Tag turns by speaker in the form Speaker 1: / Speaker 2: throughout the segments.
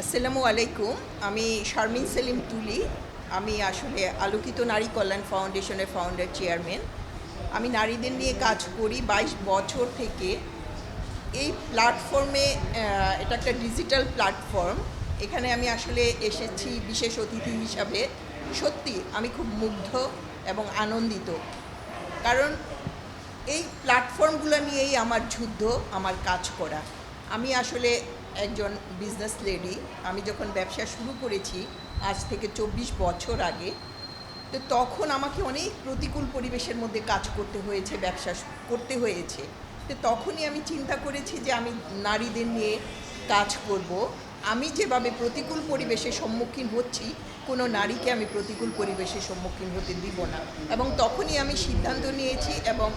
Speaker 1: আসসালামু আলাইকুম। আমি শারমিন সেলিম তুলি। আমি আসলে আলোকিত নারী কল্যাণ ফাউন্ডেশনের ফাউন্ডার চেয়ারম্যান আমি নারীদের নিয়ে কাজ করি বাইশ বছর থেকে। এই প্ল্যাটফর্মে এটা একটা ডিজিটাল প্ল্যাটফর্ম এখানে আমি আসলে এসেছি বিশেষ অতিথি হিসাবে। সত্যি, আমি খুব মুগ্ধ এবং আনন্দিত। কারণ এই প্ল্যাটফর্মগুলো নিয়েই আমার যুদ্ধ, আমার কাজ করা। আমি আসলে একজন বিজনেস লেডি আমি যখন ব্যবসা শুরু করেছি, আজ থেকে চব্বিশ বছর আগে, তো তখন আমাকে অনেক প্রতিকূল পরিবেশের মধ্যে কাজ করতে হয়েছে, ব্যবসা করতে হয়েছে। তো তখনই আমি চিন্তা করেছি যে আমি নারীদের নিয়ে কাজ করব। আমি যেভাবে প্রতিকূল পরিবেশের সম্মুখীন হচ্ছি, কোনো নারীকে আমি প্রতিকূল পরিবেশের সম্মুখীন হতে দিব না। এবং তখনই আমি সিদ্ধান্ত নিয়েছি এবং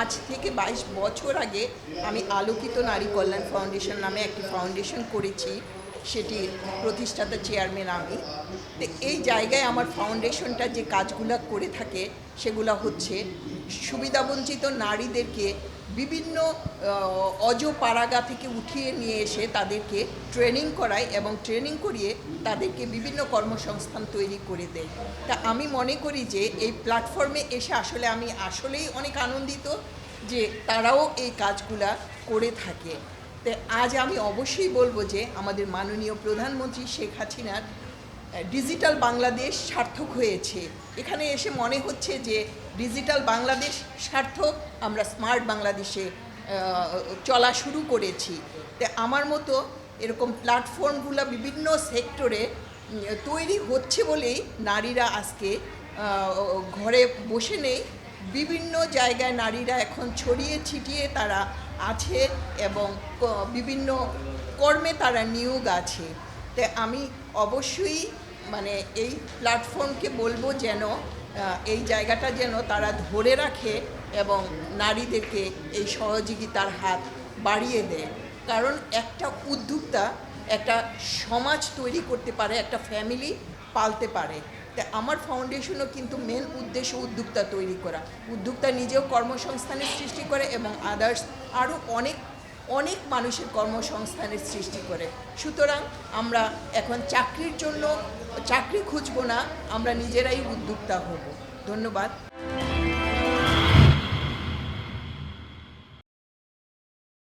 Speaker 1: আজ থেকে বাইশ বছর আগে আমি আলোকিত নারী কল্যাণ ফাউন্ডেশন নামে একটি ফাউন্ডেশন করেছি। সেটি প্রতিষ্ঠাতা চেয়ারম্যান আমি। তো এই জায়গায় আমার ফাউন্ডেশনটা যে কাজগুলো করে থাকে সেগুলো হচ্ছে সুবিধাবঞ্চিত নারীদেরকে বিভিন্ন আহ, অজপাড়াগা থেকে উঠিয়ে নিয়ে এসে তাদেরকে ট্রেনিং করায় এবং ট্রেনিং করিয়ে তাদেরকে বিভিন্ন কর্মসংস্থান তৈরি করে দেয়। তা আমি মনে করি যে এই প্ল্যাটফর্মে এসে আসলে আমি আসলেই অনেক আনন্দিত যে তারাও এই কাজগুলা করে থাকে। তো আজ আমি অবশ্যই বলব যে আমাদের মাননীয় প্রধানমন্ত্রী শেখ হাসিনার ডিজিটাল বাংলাদেশ সার্থক হয়েছে। এখানে এসে মনে হচ্ছে যে ডিজিটাল বাংলাদেশ সার্থক, আমরা স্মার্ট বাংলাদেশে চলা শুরু করেছি। তো আমার মতো এরকম প্ল্যাটফর্মগুলো বিভিন্ন সেক্টরে তৈরি হচ্ছে বলেই নারীরা আজকে ঘরে বসে নেই। বিভিন্ন জায়গায় নারীরা এখন ছড়িয়ে ছিটিয়ে তারা আছে এবং বিভিন্ন কর্মে তারা নিয়োগ আছে। তো আমি অবশ্যই মানে এই প্ল্যাটফর্মকে বলব যেন এই জায়গাটা যেন তারা ধরে রাখে এবং নারীদেরকে এই সহযোগিতার হাত বাড়িয়ে দেয়। কারণ একটা উদ্যোক্তা একটা সমাজ তৈরি করতে পারে, একটা ফ্যামিলি পালতে পারে। তা আমার ফাউন্ডেশনও কিন্তু মেন উদ্দেশ্য উদ্যোক্তা তৈরি করা। উদ্যোক্তা নিজেও কর্মসংস্থানের সৃষ্টি করে এবং আদার্স আরও অনেক অনেক মানুষের কর্মসংস্থানের সৃষ্টি করে। সুতরাং আমরা এখন চাকরির জন্য, চাকরি খুঁজবো না, আমরা নিজেরাই উদ্যোক্তা হব। ধন্যবাদ।